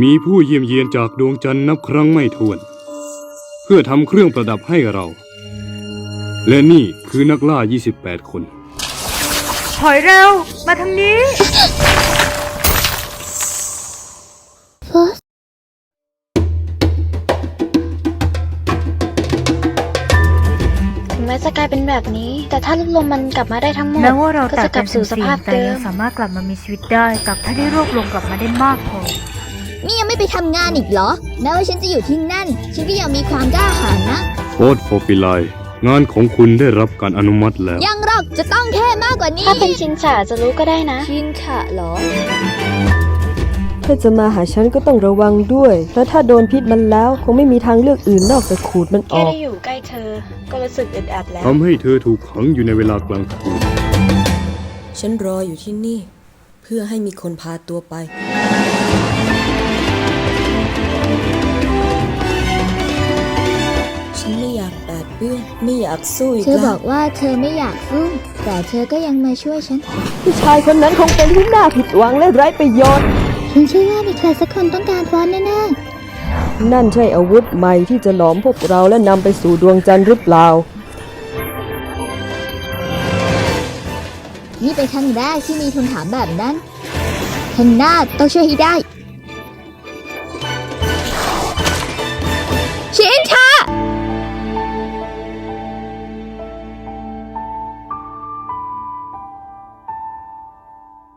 มีผู้เยี่ยมเยียนจากดวงจันทร์นับครั้งไม่ถ้วน เพื่อทำเครื่องประดับให้เรา และนี่คือนักล่า 28 คน ถอยเร็ว มาทางนี้ ม้จะกลายเป็นแบบนี้ แต่ถ้าลมมันกลับมาได้ทั้งหมดแม้ว่าเราก็ต่าจะงกกัลันบสู่สู่สสภาภาพพแต่เดิยัมงสามารถกลับมามีชีวิตได้กับถ้าได้รวบรวมกลับมาได้มากพอนี่ยังไม่ไปทำงานอีกเหรอแม้ว่าฉันจะอยู่ที่นั่น ฉันก็ยังมีความกล้าหาญนะโฟร์ดโฟปิไลงานของคุณได้รับการอนุมัติแล้ว ยังหรอกจะต้องเท่มากกว่านี้ ถ้าเป็นชินฉาจะรู้ก็ได้นะ ชินฉะเหรอ ถ้าจะมาหาฉันก็ต้องระวังด้วย เพราะถ้าโดนพิษมันแล้วคงไม่มีทางเลือกอื่นนอกจากขูดมันอแค่อก ได้อยู่ใกล้เธอ ก็รู้สึกอึดอัดแล้ว ทำให้เธอถูกขังอยู่ในเวลากลางคืน ฉันรออยู่ที่นี่ เพื่อให้มีคนพาตัวไป ฉันไม่อยากแปดเปื้อนไม่อยากสู้อีกเธอแล้บว อกว่าเธอไม่อยากสู้แต่เธอก็ยังมาช่วยฉัน ผู้ชายคนนั้นคงเป็นที่น่าผิดหวังและไร้ประโยชน์ ฉันเชื่อว่ามีใครสักคนต้องการฟอนแน่นั่นใช่อาวุธใหม่ที่จะหลอมพวกเราและนำไปสู่ดวงจันทร์หรือเปล่า ๆนี่เป็นครั้งแรกที่มีคนถามแบบนั้นฮันน่าต้องช่วยให้ได้ ชินชา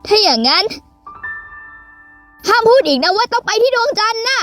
ถ้าอย่างนั้น ห้ามพูดอีกนะว่าต้องไปที่ดวงจันทร์นะ